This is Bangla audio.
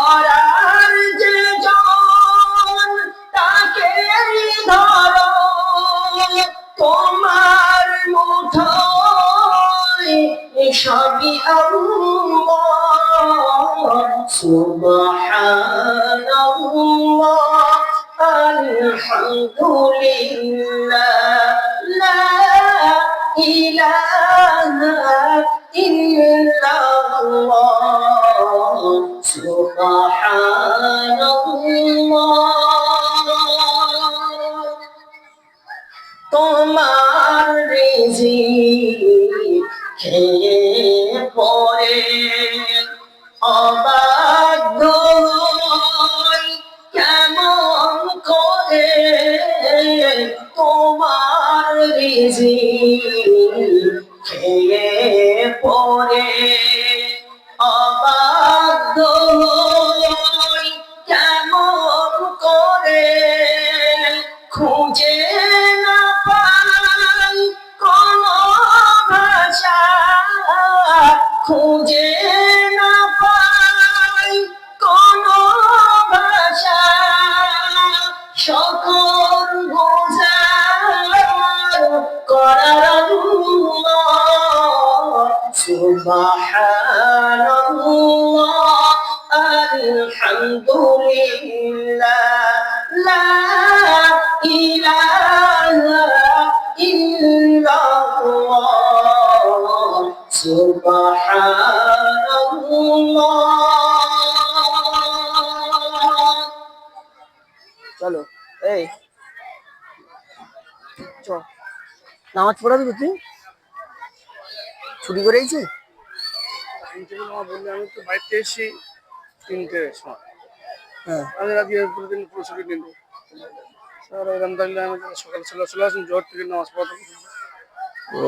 ধরার যে জন তাকে ধরো। তোমার মুঠোয় সবই সুবহানাল্লাহ আলহামদুলিল্লাহ লা ইলাহা তোমার রিজি খেয়ে পরে অবাধ্য কেমন করে তোমার রিজি খেয়ে পরে অবাধ্য সুবহানাল্লাহ আলহামদুলিল্লাহ লা ইলাহা ইল্লাল্লাহ সুবহানাল্লাহ চলো এই। চ। নামাজ পড়াবি তুই ছুটি করে তিনটে আমার বললে আমি তো বাড়িতে এসেছি তিনটে সময়। হ্যাঁ। আমি রাতে প্রতিদিন পুরো ছুটি নিল স্যার থাকলে আমি সকাল চলে চলে আসুন জোর থেকে নামাজ পড়া। ও